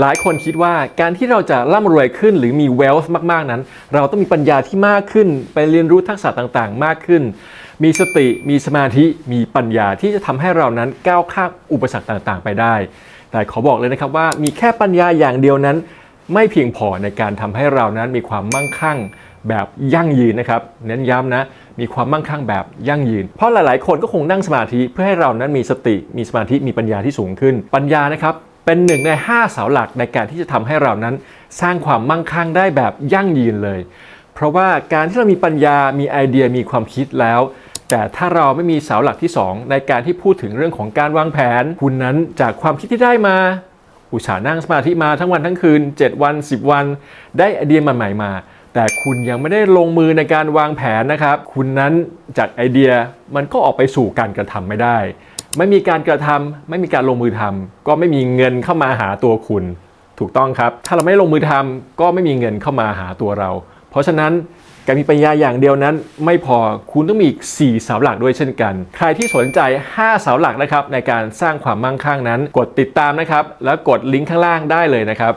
หลายคนคิดว่าการที่เราจะร่ำรวยขึ้นหรือมี wealth มาก ๆ นั้น เราต้องมีปัญญาที่มากขึ้น ไปเรียนรู้ทักษะต่างๆ มากขึ้น มีสติมีสมาธิมีปัญญาที่จะทำให้เรานั้นก้าวข้ามอุปสรรคต่างๆ ไปได้ แต่ขอบอกเลยนะครับว่ามีแค่ปัญญาอย่างเดียวนั้น ไม่เพียงพอในการทำให้เรานั้นมีความมั่งคั่งแบบยั่งยืนนะครับ เน้นย้ำนะ มีความมั่งคั่งแบบยั่งยืน เพราะหลาย ๆ คนก็คงนั่งสมาธิเพื่อให้เรานั้นมีสติ มีสมาธิ มีปัญญาที่สูงขึ้น ปัญญานะครับ เป็นหนึ่งใน 5 เสาหลักในการที่จะทำให้เรานั้น สร้างความมั่งคั่งได้แบบยั่งยืนเลย เพราะว่าการที่เรามีปัญญา มีไอเดีย มีความคิดแล้ว แต่ถ้าเราไม่มีเสาหลักที่ 2 ในการที่พูดถึงเรื่องของการวางแผน คุณนั้นจากความคิดที่ได้มาอุตส่าห์นั่งสมาธิมาทั้งวันทั้งคืน 7 วัน 10 วัน ได้ไอเดียใหม่ๆมา แต่คุณยังไม่ได้ลงมือในการวางแผนนะครับ คุณนั้นจากไอเดียมันก็ออกไปสู่การกระทำไม่ได้ ไม่มีการกระทำไม่มีการลงมือทำก็ไม่มีเงินเข้ามาหาตัวคุณ ถูกต้องครับ ถ้าเราไม่ลงมือทำก็ไม่มีเงินเข้ามาหาตัวเรา เพราะฉะนั้นการมีปัญญาอย่างเดียวนั้น ไม่พอคุณต้องมีอีก 4 เสาหลักด้วยเช่นกัน ใครที่สนใจ 5 เสาหลักนะครับในการสร้างความมั่งคั่งนั้น กดติดตามนะครับ แล้วกดลิงก์ข้างล่างได้เลยนะครับ